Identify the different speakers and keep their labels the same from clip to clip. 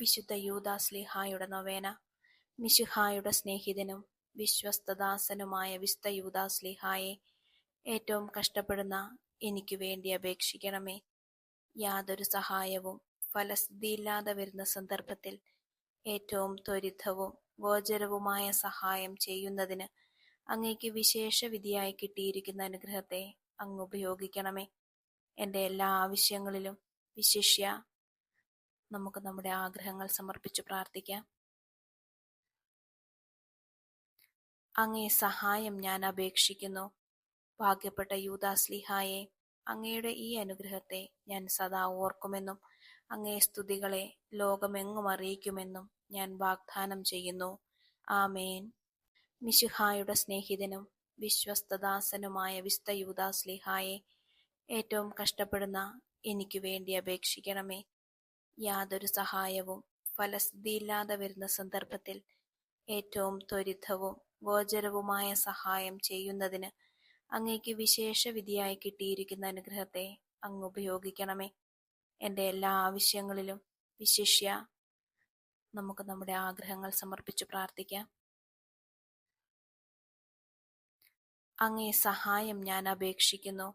Speaker 1: വിശുദ്ധ യൂദാസ്ലിഹായുടെ നൊവേന മിശുഹായുടെ സ്നേഹിതനും വിശ്വസ്തദാസനുമായ വിശുദ്ധ യൂദാസ്ലിഹായെ ഏറ്റവും കഷ്ടപ്പെടുന്ന എനിക്ക് വേണ്ടി അപേക്ഷിക്കണമേ. യാതൊരു സഹായവും ഫലസിദ്ധിയില്ലാതെ വരുന്ന സന്ദർഭത്തിൽ ഏറ്റവും ത്വരിതവും ഗോചരവുമായ സഹായം ചെയ്യുന്നതിന് അങ്ങേക്ക് വിശേഷ വിധിയായി കിട്ടിയിരിക്കുന്ന അനുഗ്രഹത്തെ അങ്ങ് ഉപയോഗിക്കണമേ. എന്റെ എല്ലാ ആവശ്യങ്ങളിലും വിശിഷ്യ നമുക്ക് നമ്മുടെ ആഗ്രഹങ്ങൾ സമർപ്പിച്ച് പ്രാർത്ഥിക്കാം. അങ്ങേ സഹായം ഞാൻ അപേക്ഷിക്കുന്നു. ഭാഗ്യപ്പെട്ട യൂദാസ്ലിഹായെ അങ്ങയുടെ ഈ അനുഗ്രഹത്തെ ഞാൻ സദാ ഓർക്കുമെന്നും അങ്ങേ സ്തുതികളെ ലോകമെങ്ങും അറിയിക്കുമെന്നും ഞാൻ വാഗ്ദാനം ചെയ്യുന്നു. ആമേൻ. മിശുഹായുടെ സ്നേഹിതനും വിശ്വസ്തദാസനുമായ വിസ്ത യൂതാസ്ലിഹായെ ഏറ്റവും കഷ്ടപ്പെടുന്ന എനിക്ക് വേണ്ടി അപേക്ഷിക്കണമേ. യാതൊരു സഹായവും ഫലസിദ്ധിയില്ലാതെ വരുന്ന സന്ദർഭത്തിൽ ഏറ്റവും ത്വരിതവും ഗോചരവുമായ സഹായം ചെയ്യുന്നതിന് അങ്ങേക്ക് വിശേഷ വിധിയായി കിട്ടിയിരിക്കുന്ന അനുഗ്രഹത്തെ അങ്ങ് ഉപയോഗിക്കണമേ. എന്റെ എല്ലാ ആവശ്യങ്ങളിലും വിശിഷ്യ നമുക്ക് നമ്മുടെ ആഗ്രഹങ്ങൾ സമർപ്പിച്ച് പ്രാർത്ഥിക്കാം. അങ്ങേ സഹായം ഞാൻ അപേക്ഷിക്കുന്നു.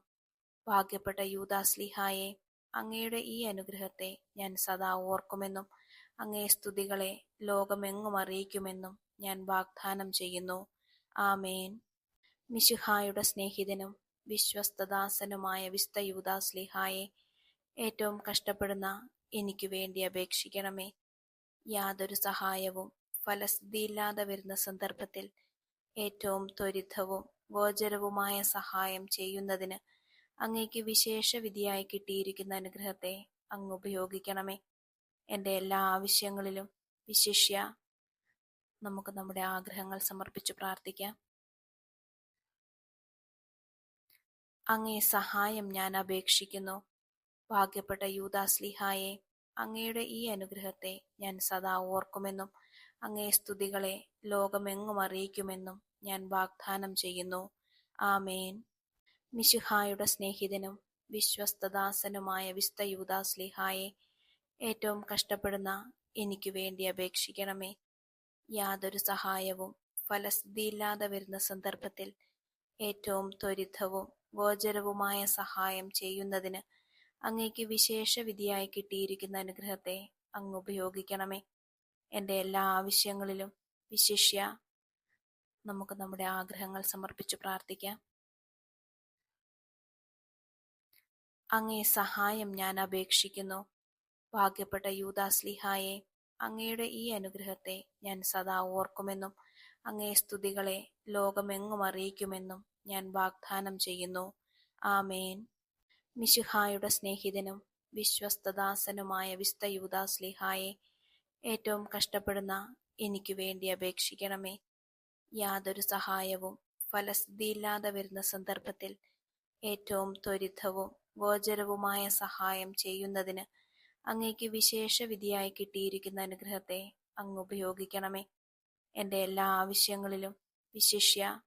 Speaker 1: ഭാഗ്യപ്പെട്ട യൂദാസ്ലിഹായെ അങ്ങയുടെ ഈ അനുഗ്രഹത്തെ ഞാൻ സദാ ഓർക്കുമെന്നും അങ്ങേ സ്തുതികളെ ലോകമെങ്ങും അറിയിക്കുമെന്നും ഞാൻ വാഗ്ദാനം ചെയ്യുന്നു. ആമേൻ. മിശുഹായുടെ സ്നേഹിതനും വിശ്വസ്തദാസനുമായ വിസ്ത യൂദാസ്ലിഹായെ ഏറ്റവും കഷ്ടപ്പെടുന്ന എനിക്ക് വേണ്ടി അപേക്ഷിക്കണമേ. യാതൊരു സഹായവും ഫലസ്ഥിതിയില്ലാതെ വരുന്ന സന്ദർഭത്തിൽ ഏറ്റവും ത്വരിതവും ഗോചരവുമായ സഹായം ചെയ്യുന്നതിന് അങ്ങേക്ക് വിശേഷ വിധിയായി കിട്ടിയിരിക്കുന്ന അനുഗ്രഹത്തെ അങ്ങ് ഉപയോഗിക്കണമേ. എന്റെ എല്ലാ ആവശ്യങ്ങളിലും വിശിഷ്യ നമുക്ക് നമ്മുടെ ആഗ്രഹങ്ങൾ സമർപ്പിച്ച് പ്രാർത്ഥിക്കാം. അങ്ങേ സഹായം ഞാൻ അപേക്ഷിക്കുന്നു. ഭാഗ്യപ്പെട്ട യൂദാസ്ലിഹായെ അങ്ങയുടെ ഈ അനുഗ്രഹത്തെ ഞാൻ സദാ ഓർക്കുമെന്നും അങ്ങേ സ്തുതികളെ ലോകമെങ്ങും അറിയിക്കുമെന്നും ഞാൻ വാഗ്ദാനം ചെയ്യുന്നു. ആമേൻ. മിശുഹായുടെ സ്നേഹിതനും വിശ്വസ്തദാസനുമായ വിസ്ത യൂദാസ്ലിഹായെ ഏറ്റവും കഷ്ടപ്പെടുന്ന എനിക്ക് വേണ്ടി അപേക്ഷിക്കണമേ. യാതൊരു സഹായവും ഫലസിദ്ധിയില്ലാതെ വരുന്ന സന്ദർഭത്തിൽ ഏറ്റവും ത്വരിതവും ഗോചരവുമായ സഹായം ചെയ്യുന്നതിന് അങ്ങേക്ക് വിശേഷ വിധിയായി കിട്ടിയിരിക്കുന്ന അനുഗ്രഹത്തെ അങ്ങ് ഉപയോഗിക്കണമേ. എന്റെ എല്ലാ ആവശ്യങ്ങളിലും വിശിഷ്യ നമുക്ക് നമ്മുടെ ആഗ്രഹങ്ങൾ സമർപ്പിച്ച് പ്രാർത്ഥിക്കാം. അങ്ങേ സഹായം ഞാൻ അപേക്ഷിക്കുന്നു. ഭാഗ്യപ്പെട്ട യൂദാസ്ലിഹായെ അങ്ങയുടെ ഈ അനുഗ്രഹത്തെ ഞാൻ സദാ ഓർക്കുമെന്നും അങ്ങേ സ്തുതികളെ ലോകമെങ്ങും അറിയിക്കുമെന്നും ഞാൻ വാഗ്ദാനം ചെയ്യുന്നു. ആമേൻ. മിശുഹായുടെ സ്നേഹിതനും വിശ്വസ്തദാസനുമായ വിസ്ത യൂദാസ്ലിഹായെ ഏറ്റവും കഷ്ടപ്പെടുന്ന എനിക്ക് വേണ്ടി അപേക്ഷിക്കണമേ. യാതൊരു സഹായവും ഫലസ്ഥിതിയില്ലാതെ വരുന്ന സന്ദർഭത്തിൽ ഏറ്റവും ത്വരിതവും ഗോചരവുമായ സഹായം ചെയ്യുന്നതിന് അങ്ങേക്ക് വിശേഷ വിധിയായി കിട്ടിയിരിക്കുന്ന അനുഗ്രഹത്തെ അങ്ങ് ഉപയോഗിക്കണമേ. എന്റെ എല്ലാ ആവശ്യങ്ങളിലും വിശിഷ്യ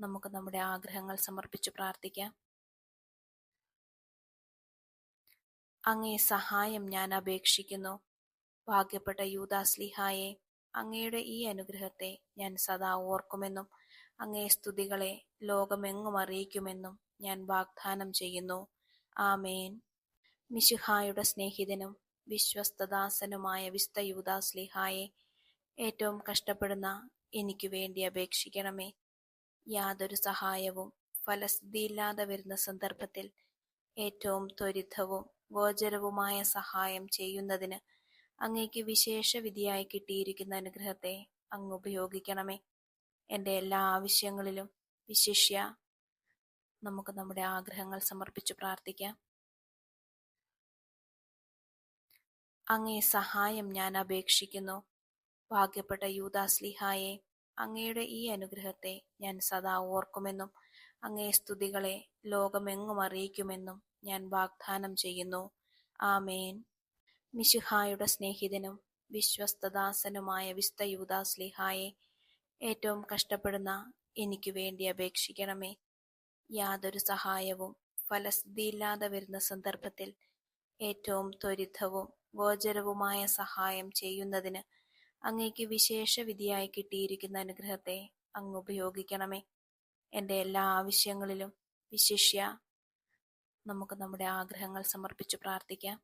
Speaker 1: നമുക്ക് നമ്മുടെ ആഗ്രഹങ്ങൾ സമർപ്പിച്ച് പ്രാർത്ഥിക്കാം. അങ്ങേ സഹായം ഞാൻ അപേക്ഷിക്കുന്നു. ഭാഗ്യപ്പെട്ട യൂദാസ്ലിഹായെ അങ്ങയുടെ ഈ അനുഗ്രഹത്തെ ഞാൻ സദാ ഓർക്കുമെന്നും അങ്ങേ സ്തുതികളെ ലോകമെങ്ങും അറിയിക്കുമെന്നും ഞാൻ വാഗ്ദാനം ചെയ്യുന്നു. ആമേൻ. മിശുഹായുടെ സ്നേഹിതനും വിശ്വസ്തദാസനുമായ വിസ്ത യൂദാസ്ലിഹായെ ഏറ്റവും കഷ്ടപ്പെടുന്ന എനിക്ക് വേണ്ടി അപേക്ഷിക്കണമേ. യാതൊരു സഹായവും ഫലസ്ഥിതിയില്ലാതെ വരുന്ന സന്ദർഭത്തിൽ ഏറ്റവും ത്വരിതവും ഗോചരവുമായ സഹായം ചെയ്യുന്നതിന് അങ്ങേക്ക് വിശേഷ വിധിയായി കിട്ടിയിരിക്കുന്ന അനുഗ്രഹത്തെ അങ്ങ് ഉപയോഗിക്കണമേ. എന്റെ എല്ലാ ആവശ്യങ്ങളിലും വിശിഷ്യ നമുക്ക് നമ്മുടെ ആഗ്രഹങ്ങൾ സമർപ്പിച്ച് പ്രാർത്ഥിക്കാം. അങ്ങേ സഹായം ഞാൻ അപേക്ഷിക്കുന്നു. ഭാഗ്യപ്പെട്ട യൂദാസ്ലിഹായെ അങ്ങയുടെ ഈ അനുഗ്രഹത്തെ ഞാൻ സദാ ഓർക്കുമെന്നും അങ്ങേ സ്തുതികളെ ലോകമെങ്ങും അറിയിക്കുമെന്നും ഞാൻ വാഗ്ദാനം ചെയ്യുന്നു. ആമേൻ. മിശുഹായുടെ സ്നേഹിതനും വിശ്വസ്തദാസനുമായ വിസ്ത യൂദാസ്ലിഹായെ ഏറ്റവും കഷ്ടപ്പെടുന്ന എനിക്ക് വേണ്ടി അപേക്ഷിക്കണമേ. യാതൊരു സഹായവും ഫലസിദ്ധിയില്ലാതെ വരുന്ന സന്ദർഭത്തിൽ ഏറ്റവും ത്വരിതവും ഗോചരവുമായ സഹായം ചെയ്യുന്നതിന് അങ്ങേക്ക് വിശേഷ വിധിയായി കിട്ടിയിരിക്കുന്ന അനുഗ്രഹത്തെ അങ്ങ് ഉപയോഗിക്കണമേ. എന്റെ എല്ലാ ആവശ്യങ്ങളിലും വിശിഷ്യ നമുക്ക് നമ്മുടെ ആഗ്രഹങ്ങൾ സമർപ്പിച്ച് പ്രാർത്ഥിക്കാം.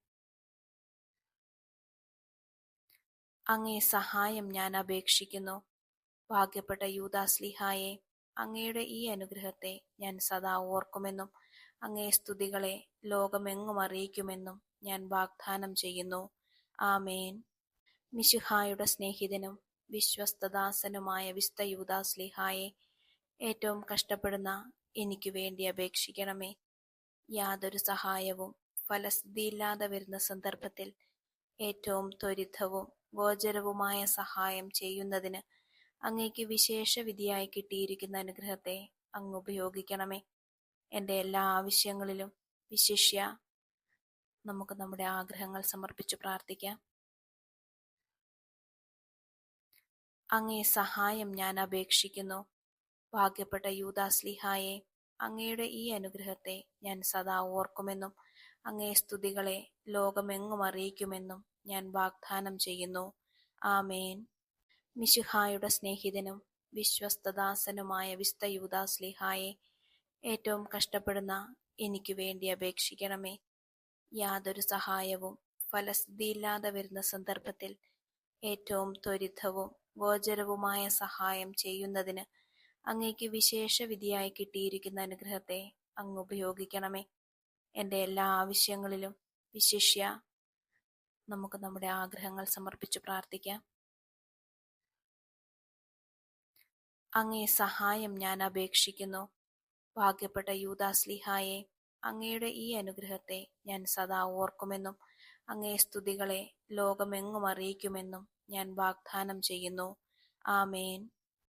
Speaker 1: അങ്ങേ സഹായം ഞാൻ അപേക്ഷിക്കുന്നു. ഭാഗ്യപ്പെട്ട യൂദാസ്ലിഹായെ അങ്ങയുടെ ഈ അനുഗ്രഹത്തെ ഞാൻ സദാ ഓർക്കുമെന്നും അങ്ങേ സ്തുതികളെ ലോകമെങ്ങും അറിയിക്കുമെന്നും ഞാൻ വാഗ്ദാനം ചെയ്യുന്നു. ആമേൻ. മിശുഹായുടെ സ്നേഹിതനും വിശ്വസ്തദാസനുമായ വിസ്ത യൂദാസ്ലിഹായെ ഏറ്റവും കഷ്ടപ്പെടുന്ന എനിക്ക് വേണ്ടി അപേക്ഷിക്കണമേ. യാതൊരു സഹായവും ഫലസ്ഥിതിയില്ലാതെ വരുന്ന സന്ദർഭത്തിൽ ഏറ്റവും ത്വരിതവും ഗോചരവുമായ സഹായം ചെയ്യുന്നതിന് അങ്ങേക്ക് വിശേഷ വിധിയായി കിട്ടിയിരിക്കുന്ന അനുഗ്രഹത്തെ അങ്ങ് ഉപയോഗിക്കണമേ. എന്റെ എല്ലാ ആവശ്യങ്ങളിലും വിശിഷ്യ നമുക്ക് നമ്മുടെ ആഗ്രഹങ്ങൾ സമർപ്പിച്ച് പ്രാർത്ഥിക്കാം. അങ്ങേ സഹായം ഞാൻ അപേക്ഷിക്കുന്നു. ഭാഗ്യപ്പെട്ട യൂദാസ്ലിഹായെ അങ്ങയുടെ ഈ അനുഗ്രഹത്തെ ഞാൻ സദാ ഓർക്കുമെന്നും അങ്ങേ സ്തുതികളെ ലോകമെങ്ങും അറിയിക്കുമെന്നും ഞാൻ വാഗ്ദാനം ചെയ്യുന്നു. ആമേൻ. മിശുഹായുടെ സ്നേഹിതനും വിശ്വസ്തദാസനുമായ വിസ്ത യൂദാസ്ലിഹായെ ഏറ്റവും കഷ്ടപ്പെടുന്ന എനിക്ക് വേണ്ടി അപേക്ഷിക്കണമേ. യാതൊരു സഹായവും ഫലസ്ഥിതിയില്ലാതെ വരുന്ന സന്ദർഭത്തിൽ ഏറ്റവും ത്വരിതവും ഗോചരവുമായ സഹായം ചെയ്യുന്നതിന് അങ്ങേക്ക് വിശേഷ വിധിയായി കിട്ടിയിരിക്കുന്ന അനുഗ്രഹത്തെ അങ്ങ് ഉപയോഗിക്കണമേ. എന്റെ എല്ലാ ആവശ്യങ്ങളിലും വിശിഷ്യ നമുക്ക് നമ്മുടെ ആഗ്രഹങ്ങൾ സമർപ്പിച്ച് പ്രാർത്ഥിക്കാം. അങ്ങേ സഹായം ഞാൻ അപേക്ഷിക്കുന്നു. ഭാഗ്യപ്പെട്ട യൂദാസ്ലിഹായെ അങ്ങയുടെ ഈ അനുഗ്രഹത്തെ ഞാൻ സദാ ഓർക്കുമെന്നും അങ്ങേ സ്തുതികളെ ലോകമെങ്ങും അറിയിക്കുമെന്നും ഞാൻ വാഗ്ദാനം ചെയ്യുന്നു. ആമേൻ.